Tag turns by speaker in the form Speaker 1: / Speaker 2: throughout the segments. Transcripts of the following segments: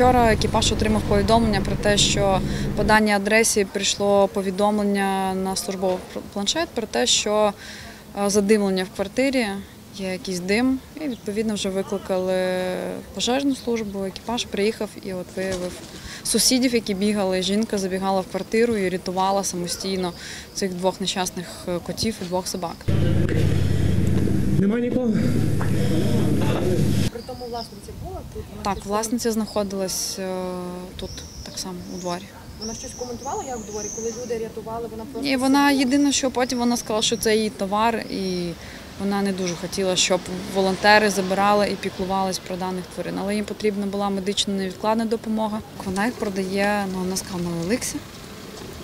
Speaker 1: Вчора екіпаж отримав повідомлення про те, що по даній адресі прийшло повідомлення на службовий планшет про те, що е, задимлення в квартирі, є якийсь дим, і відповідно вже викликали пожежну службу. Екіпаж приїхав і от виявив сусідів, які бігали. Жінка забігала в квартиру і рятувала самостійно цих двох нещасних котів і двох собак.
Speaker 2: Нема нікого?
Speaker 3: Тому власниця була тут. Вона
Speaker 1: Так,
Speaker 3: щось
Speaker 1: власниця знаходилась е, тут так само у дворі.
Speaker 3: коментувала? Вона щось коментувала, як в дворі, коли люди рятували, вона просто
Speaker 1: І вона
Speaker 3: сиділа?
Speaker 1: єдине, що потім вона сказала, що це її товар, і вона не дуже хотіла, щоб волонтери забирали і піклувались про даних тварин. Але їм потрібна була медична невідкладна допомога. Вона їх продає, ну вона сказала на Еликсі.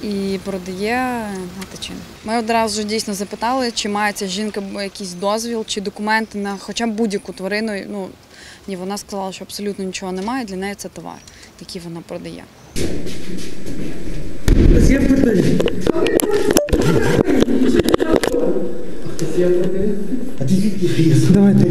Speaker 1: І продає на Тичин. Ми одразу ж дійсно запитали, чи має ця жінка якийсь дозвіл чи документи на хоча б будь-яку тварину. Ну ні, вона сказала, що абсолютно нічого немає. Для неї це товар, який вона продає.
Speaker 2: Давайте.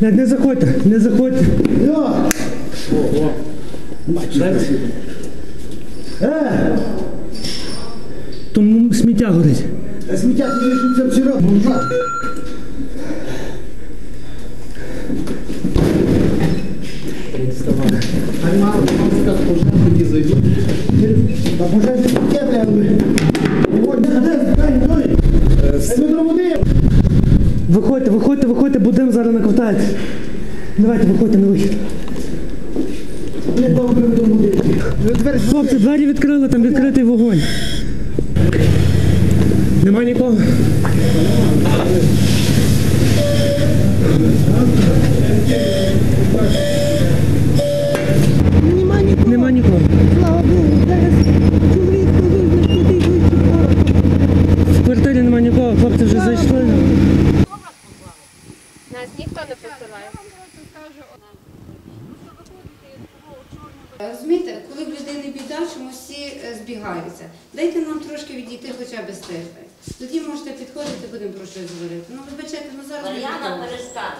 Speaker 4: Не
Speaker 2: заходьте, не заходьте.
Speaker 4: Я! Е!
Speaker 2: Там сміття горить.
Speaker 4: Сміття ти вийшов це вчора.
Speaker 2: Виходьте, виходьте, виходьте, будемо зараз наковтається. Давайте, виходьте на вихід. Хлопці, двері відкрили, там відкритий вогонь. Нема нікого?
Speaker 5: Нема нікого.
Speaker 2: Нема нікого.
Speaker 5: Слава Богу, зараз чоловік повинен туди вийти.
Speaker 2: В квартирі нема нікого, хлопці вже зайшли.
Speaker 6: Нас ніхто не посилає.
Speaker 7: Розумієте, коли в людини біда, чому всі е, збігаються. Дайте нам трошки відійти хоча б з тиждень. Тоді можете підходити, будемо про щось говорити. Ну, вибачайте, ну зараз не
Speaker 8: Мар'яна
Speaker 7: готова.
Speaker 8: перестала.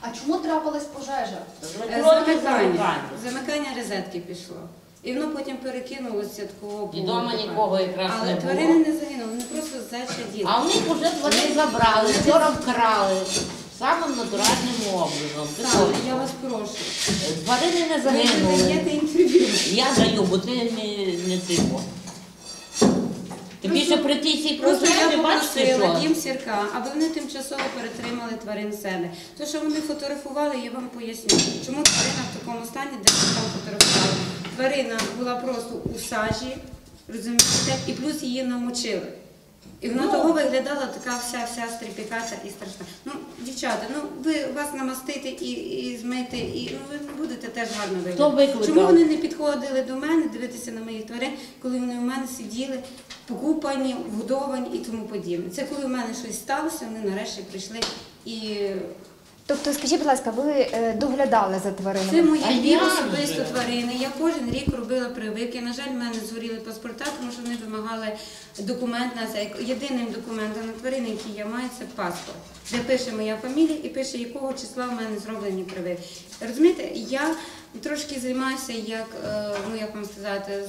Speaker 6: А чому трапилась пожежа?
Speaker 7: Е, Замикання. Замикання розетки пішло. І воно потім перекинулося такого
Speaker 8: І дома нікого якраз
Speaker 7: Але
Speaker 8: не було.
Speaker 7: тварини не загинули, вони просто зайшли діти.
Speaker 8: А в них вже тварин забрали, вчора вкрали. Самим натуральним образом. Ти що?
Speaker 7: я вас прошу.
Speaker 8: Тварини не
Speaker 7: Ви не
Speaker 8: загинули.
Speaker 7: даєте інтерв'ю.
Speaker 8: Я даю, бо ти не, не тихо. Ти більше при тій сій
Speaker 7: Просто я
Speaker 8: бачите,
Speaker 7: попросила
Speaker 8: що?
Speaker 7: дім сірка, аби вони тимчасово перетримали тварин в себе. То, що вони фотографували, я вам поясню. Чому тварина в такому стані, де вони там фотографували? Тварина була просто у сажі, розумієте, і плюс її намочили. І воно того виглядала така вся вся стріпікація і страшна. Ну, дівчата, ну ви вас намастити і, і змити, і ну ви будете теж гарно виглядати. Чому вони не підходили до мене дивитися на моїх тварин, коли вони у мене сиділи, покупані, вгодовані і тому подібне. Це коли у мене щось сталося, вони нарешті прийшли і
Speaker 6: Тобто, скажіть, будь ласка, ви е, доглядали за тваринами?
Speaker 7: це мої дві особисто тварини. Я кожен рік робила прививки. На жаль, в мене згоріли паспорта, тому що вони вимагали документ на це. Єдиним документом на тварини, який я маю, це паспорт, де пише моя фамілія і пише, якого числа в мене зроблені прививки. Розумієте, я трошки займаюся як, е, ну як вам сказати,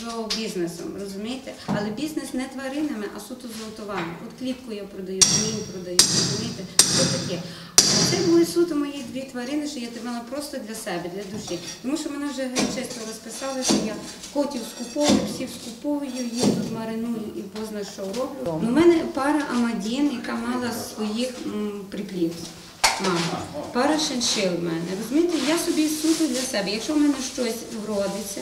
Speaker 7: зообізнесом, розумієте? Але бізнес не тваринами, а суто золотовами. От клітку я продаю, камінь продаю, розумієте? Що таке? Це були суто мої дві тварини, що я тримала просто для себе, для душі. Тому що мене вже чисто розписали, що я котів скуповую, псів скуповую, їх тут мариную і позна що роблю. У мене пара Амадін, яка мала своїх приплів. Мама. Пара шиншил в мене. Розумієте, я собі суто для себе. Якщо в мене щось вродиться,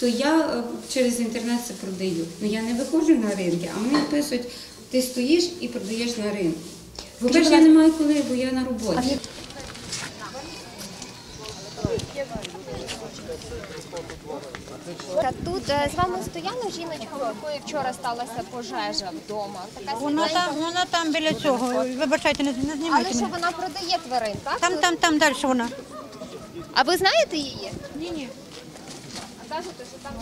Speaker 7: то я е, через інтернет це продаю. Ну я не виходжу на ринки, а мені пишуть, ти стоїш і продаєш на ринку. Ж я не маю коли, бо я на роботі.
Speaker 6: Тут е, з вами стояла жіночка, у якої вчора сталася пожежа вдома. Така
Speaker 5: Вона
Speaker 6: світленька.
Speaker 5: там, вона там біля цього. Вибачайте, не, не
Speaker 6: Але
Speaker 5: знімайте
Speaker 6: що
Speaker 5: мене.
Speaker 6: вона продає тварин, так?
Speaker 5: Там, там, там далі вона.
Speaker 6: А ви знаєте її?
Speaker 5: Ні, ні.
Speaker 6: А кажете, що там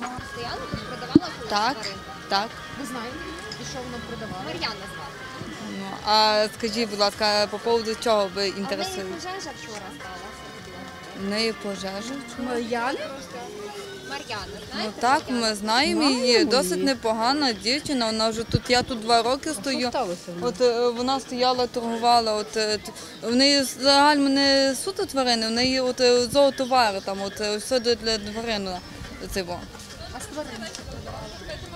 Speaker 6: далі стоянку тут продавала
Speaker 9: Так,
Speaker 6: тварин?
Speaker 9: так.
Speaker 3: Ви знаєте, і що вона продавала?
Speaker 6: Мар'яна звати.
Speaker 9: Ну, а скажіть, будь ласка, по поводу чого ви
Speaker 6: А в неї пожежа вчора сталася.
Speaker 9: В неї пожежа?
Speaker 5: Мар'яна?
Speaker 6: Мар'яна,
Speaker 9: Ну так, ми знаємо її. Досить непогана дівчина. Вона вже тут. Я тут два роки стою. От е, вона стояла, торгувала. От е, т- в неї загально не суто тварини, в неї от е, зоотовари, там от е, все для для тварин. Цього.
Speaker 6: А з тварин що продавала?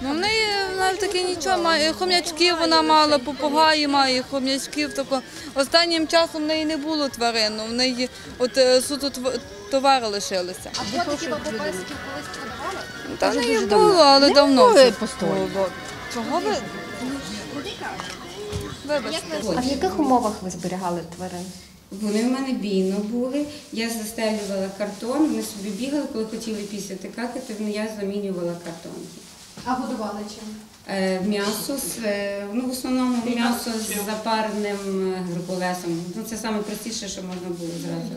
Speaker 9: Ну, в неї навіть таке нічого має. Хом'ячків вона мала, попугаї має, хом'ячків. Тако. Останнім часом в неї не було тварин, ну, в неї от е, суто тв- товари лишилися.
Speaker 3: А котиків або песиків колись продавала?
Speaker 9: Та в неї було, але давно. вже було. Чого ви? Вибачте.
Speaker 6: А в яких умовах ви зберігали тварин?
Speaker 7: Вони в мене бійно були. Я застелювала картон, вони собі бігали, коли хотіли пісяти какати, ну, я замінювала картон.
Speaker 3: А годували чим?
Speaker 7: Е, М'ясо з е, ну, в основному м'ясо з запарним е, геркулесом. Ну це саме простіше, що можна було зразу.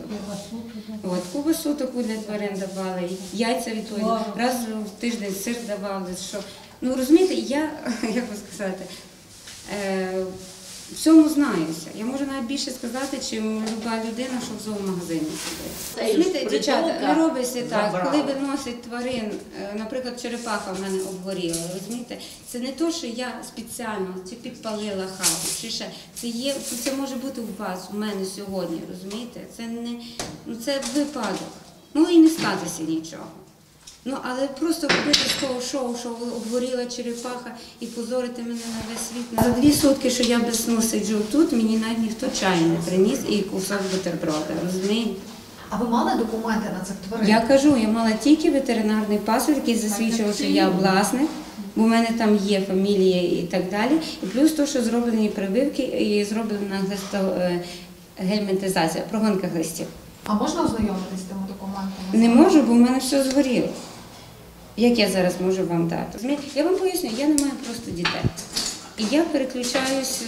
Speaker 7: От кубасу таку для тварин давали, яйця відповідно. Раз в тиждень сир давали. Що ну розумієте, я як би сказати. Всьому знаюся. Я можу навіть більше сказати, чим люба людина, що в зоомагазині сидить. Дівчата, не робиться так. Коли виносять тварин, е, наприклад, черепаха в мене обгоріла, розумієте, це не то, що я спеціально чи підпалила хату, чи ще це є, це може бути у вас, у мене сьогодні, розумієте? Це не ну це випадок. Ну і не статися нічого. Ну, але просто робити з того шоу, що обгоріла черепаха і позорити мене на весь світ. За дві сутки, що я без сну сиджу тут, мені навіть ніхто чай не приніс і кусок бутерброда, розумієте?
Speaker 3: А ви мали документи на цих тварин?
Speaker 7: Я кажу, я мала тільки ветеринарний паспорт, який засвідчував, що я власник, бо в мене там є фамілія і так далі. І плюс то, що зроблені прививки і зроблена е, прогонка глистів.
Speaker 3: А можна ознайомитись з тими документами?
Speaker 7: Не можу, бо в мене все згоріло. Як я зараз можу вам дати? Я вам поясню, я не маю просто дітей. І я переключаюсь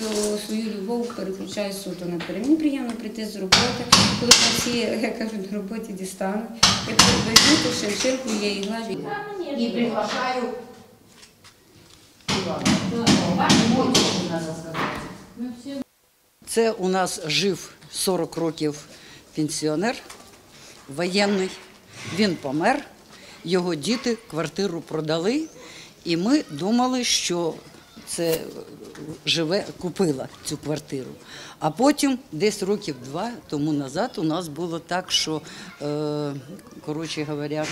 Speaker 7: свою любов, переключаюсь суто на тварин. Мені приємно прийти з роботи, коли на всі, як кажуть, на роботі дістануть. Я візьму ту шиншилку, я її глажу.
Speaker 8: І приглашаю.
Speaker 10: Це у нас жив 40 років пенсіонер воєнний. Він помер, його діти квартиру продали, і ми думали, що це живе, купила цю квартиру. А потім, десь років два тому назад, у нас було так, що, е, коротше говоря,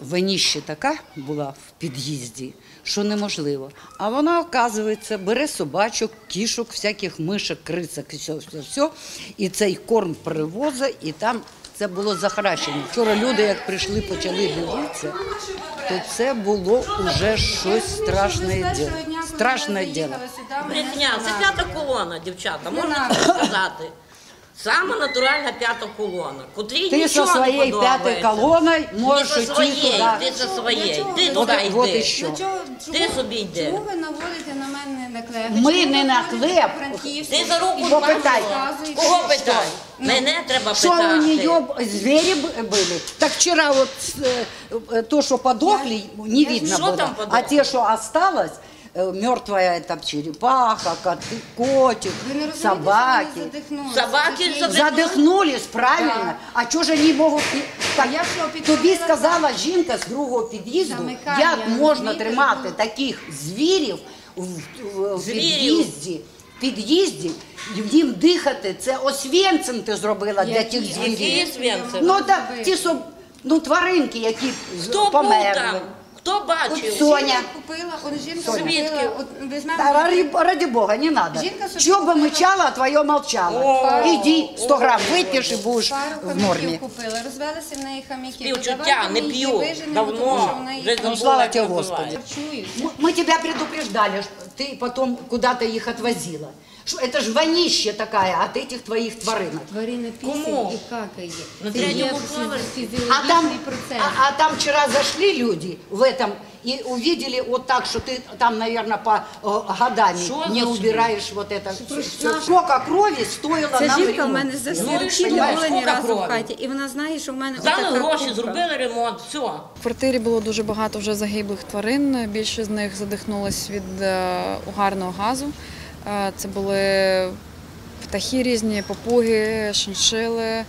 Speaker 10: виніще така була в під'їзді, що неможливо. А вона, оказується, бере собачок, кішок, всяких мишок, крисок, і все, все, все. І цей корм привозить, і там це було захаращено. Вчора люди, як прийшли, почали дивитися, то це було вже щось страшне діло. Страшне діло.
Speaker 8: Брехня, це п'ята колона, дівчата, можна сказати. Саме натуральна п'ята колона, котрій
Speaker 10: Ти зі
Speaker 8: нічого не
Speaker 10: своєю
Speaker 8: подобається.
Speaker 10: п'ятою колоною
Speaker 8: Не
Speaker 10: можеш
Speaker 8: зі
Speaker 10: йти
Speaker 8: своєї,
Speaker 10: туди.
Speaker 8: ти зі своєї, ти
Speaker 10: От,
Speaker 8: туди
Speaker 10: от і
Speaker 8: йди.
Speaker 10: що.
Speaker 7: Ну, чого,
Speaker 8: Ти
Speaker 7: чого-
Speaker 8: собі йди.
Speaker 7: Чому ви наводите на мене наклеп?
Speaker 10: Ми не наклеп.
Speaker 8: Ти за руку
Speaker 10: Попитай.
Speaker 8: Кого питай? Мене треба
Speaker 10: Что у
Speaker 8: питати.
Speaker 10: нее звери б- были? Так вчера вот э, э, то, что подохли, не видно
Speaker 8: Что
Speaker 10: было.
Speaker 8: там подохло?
Speaker 10: А те, что осталось, э, мертвая там черепаха, коты, котик, собаки.
Speaker 8: Собаки
Speaker 10: Задихнулись, правильно. А чого ж вони можуть... Так,
Speaker 7: я що,
Speaker 10: тобі сказала жінка з другого під'їзду, як можна тримати таких звірів в, в, в під'їзді. Під'їзді їм дихати, це освєнцем ти зробила для тих звірів. Ну так ті, ну тваринки, які померли.
Speaker 8: там? Хто бачив?
Speaker 10: Соня.
Speaker 7: Жінка купила, от жінка
Speaker 8: Звідки?
Speaker 7: купила, от ви
Speaker 10: Да,
Speaker 7: знаєте,
Speaker 10: ради, ради бога, не надо.
Speaker 7: Жінка собі
Speaker 10: Що би
Speaker 7: купила-
Speaker 10: мычала, а твоє молчало. Іди 100 грам вип'єш і будеш
Speaker 7: пару
Speaker 10: в
Speaker 7: хаміків
Speaker 10: нормі.
Speaker 7: купила, розвелися в неї хаміки.
Speaker 8: Співчуття,
Speaker 7: Давайте
Speaker 8: не
Speaker 7: ми її
Speaker 8: п'ю.
Speaker 7: виженемо,
Speaker 8: Давно.
Speaker 7: тому що в неї
Speaker 8: Вже
Speaker 10: Ну,
Speaker 8: забула,
Speaker 10: слава
Speaker 8: як
Speaker 10: тебе,
Speaker 8: називається.
Speaker 10: Господи.
Speaker 7: харчують.
Speaker 10: Мы- Мы тебя предупреждали, что ты потом куда-то их отвозила. Что, это ж вонище такая от этих твоих тваринок.
Speaker 11: Тварина
Speaker 8: Кому?
Speaker 11: пісень і какає.
Speaker 8: На
Speaker 11: Це
Speaker 8: третьому
Speaker 11: є
Speaker 8: поверсі.
Speaker 10: А там,
Speaker 11: фізіологічний процес.
Speaker 10: а, а там вчера зашли люди в этом и увидели вот так, что ты там, наверное, по э, годами
Speaker 8: Что
Speaker 10: не
Speaker 8: зашли?
Speaker 10: убираешь вот это. всё. Сколько крови стоило
Speaker 11: Ця
Speaker 10: нам
Speaker 11: жінка в
Speaker 10: ремонт
Speaker 11: мене за всі
Speaker 8: Ну, і
Speaker 11: роки
Speaker 8: що?
Speaker 11: не була ні
Speaker 8: Скільки
Speaker 11: разу в
Speaker 8: крові?
Speaker 11: хаті. І вона знає, що в мене
Speaker 8: Дали
Speaker 11: отака
Speaker 8: гроші,
Speaker 11: кубка.
Speaker 8: зробили ремонт, все.
Speaker 1: В квартирі було дуже багато вже загиблих тварин. Більшість з них задихнулось від е, угарного газу. Е, Це були птахи різні, попуги, шиншили,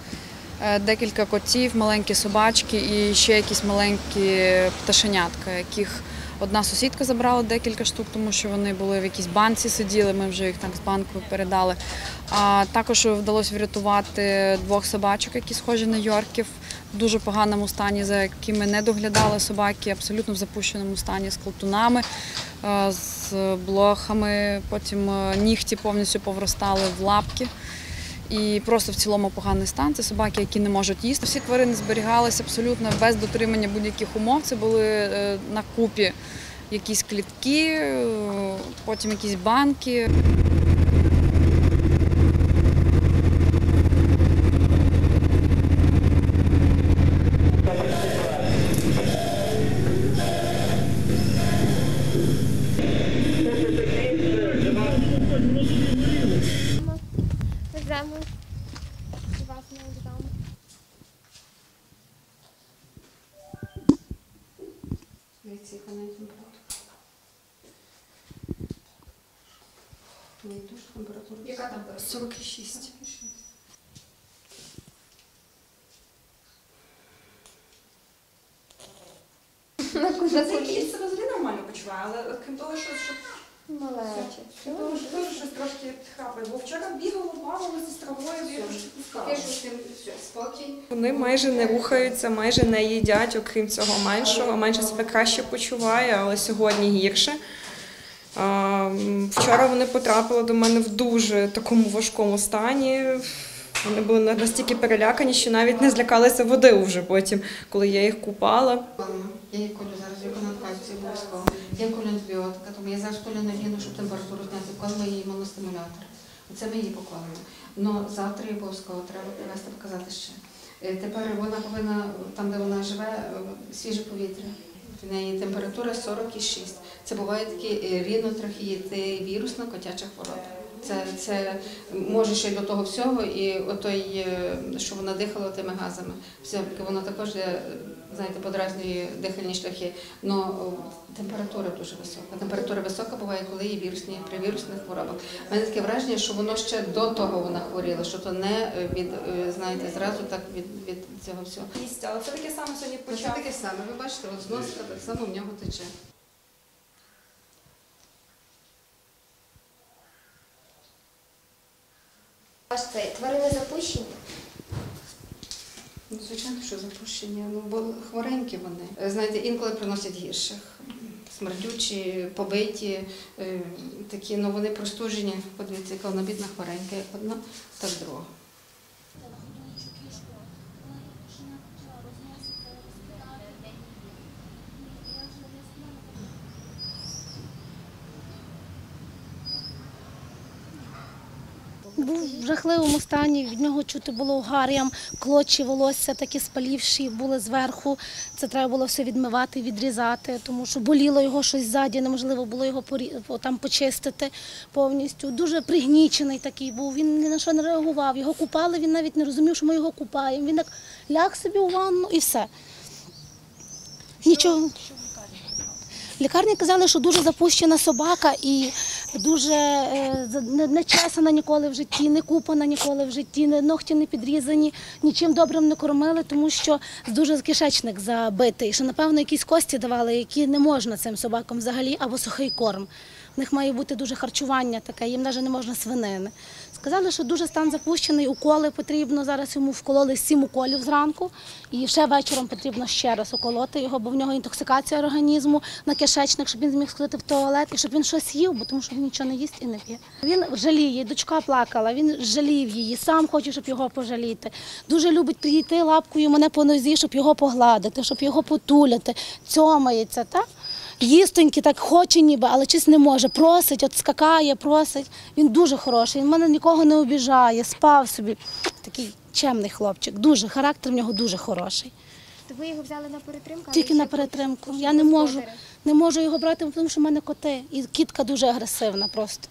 Speaker 1: е, декілька котів, маленькі собачки і ще якісь маленькі пташенятка, яких одна сусідка забрала декілька штук, тому що вони були в якійсь банці сиділи. Ми вже їх так з банкою передали. А також вдалося врятувати двох собачок, які схожі на Йорків дуже поганому стані, за якими не доглядали собаки, абсолютно в запущеному стані з колтунами, е, з блохами. Потім е, нігті повністю повростали в лапки. І просто в цілому поганий стан. Це собаки, які не можуть їсти. Всі тварини зберігалися абсолютно без дотримання будь-яких умов. Це були е, на купі якісь клітки, потім якісь банки.
Speaker 6: Веземо вас на вокзал.
Speaker 11: Дивіться, яка навіть температура. Не дуже температура.
Speaker 12: Яка температура?
Speaker 11: 46.
Speaker 13: Кіт себе взагалі нормально почуває, але крім того, що, що
Speaker 6: Малече.
Speaker 13: крім того, що теж щось трошки храпає. Бо вчора бігало, бавилося з травою, я трошки пускала.
Speaker 12: Спокій.
Speaker 13: Вони майже не рухаються, майже не їдять, окрім цього меншого. Менше себе краще почуває, але сьогодні гірше. Вчора вони потрапили до мене в дуже такому важкому стані. Вони були настільки перелякані, що навіть не злякалися води вже потім, коли я їх купала.
Speaker 11: Я їй колю зараз виконав кальцію обов'язково. Я колю антибіотика, тому я зараз колю на щоб температуру зняти. Вколила їй імуностимулятор. Це ми її поклали. Но завтра їй обов'язково треба привезти, показати ще. Е, Тепер вона повинна, там де вона живе, е, свіже повітря. В неї температура 46. Це буває такі е, рінотрахеїти, вірусна котяча хвороба. Це, це може ще й до того всього, і отой, е, що вона дихала тими газами. Все-таки воно також е, знаєте, подразнює дихальні шляхи. Но е, температура дуже висока. Температура висока буває, коли є вірусні при вірусних хворобах. У мене таке враження, що воно ще до того вона хворіла, що то не е, від знаєте, зразу так від, від цього всього.
Speaker 13: Але це таке саме сьогодні
Speaker 11: Це таке саме. Ви бачите, от з носка так само в нього тече.
Speaker 6: Це тварини запущені.
Speaker 11: Ну, звичайно, що запущені. Ну, бо хворенькі вони. Е, Знаєте, інколи приносять гірших. Смердючі, побиті, е, такі, ну вони простужені. Подивіться, яка вона бідна хворенька, як одна, так друга.
Speaker 14: Був в жахливому стані, від нього чути було гар'ям, клочі волосся такі спалівші були зверху. Це треба було все відмивати, відрізати, тому що боліло його щось ззаді, неможливо було його там почистити повністю. Дуже пригнічений такий був, він ні на що не реагував. Його купали, він навіть не розумів, що ми його купаємо. Він так ляг собі у ванну і все. Нічого. Лікарні казали, що дуже запущена собака і дуже е, не чесана ніколи в житті, не купана ніколи в житті, не, ногті не підрізані, нічим добрим не кормили, тому що дуже кишечник забитий, що напевно якісь кості давали, які не можна цим собакам взагалі, або сухий корм. В них має бути дуже харчування таке, їм навіть не можна свинини. Сказали, що дуже стан запущений, уколи потрібно. Зараз йому вкололи сім уколів зранку, і ще вечором потрібно ще раз уколоти його, бо в нього інтоксикація організму на кишечник, щоб він зміг сходити в туалет і щоб він щось їв, бо тому що він нічого не їсть і не п'є. Він жаліє, дочка плакала, він жалів її, сам хоче, щоб його пожаліти. Дуже любить прийти лапкою мене по нозі, щоб його погладити, щоб його потуляти, цьомається. Так? Їстоньки, так хоче ніби, але чись не може. Просить, от скакає, просить. Він дуже хороший. Він мене нікого не обіжає, спав собі. Такий чемний хлопчик. Дуже характер в нього дуже хороший.
Speaker 6: То ви його взяли на перетримку?
Speaker 14: Тільки на перетримку. Я не можу, не можу його брати, тому що в мене коти. І кітка дуже агресивна просто.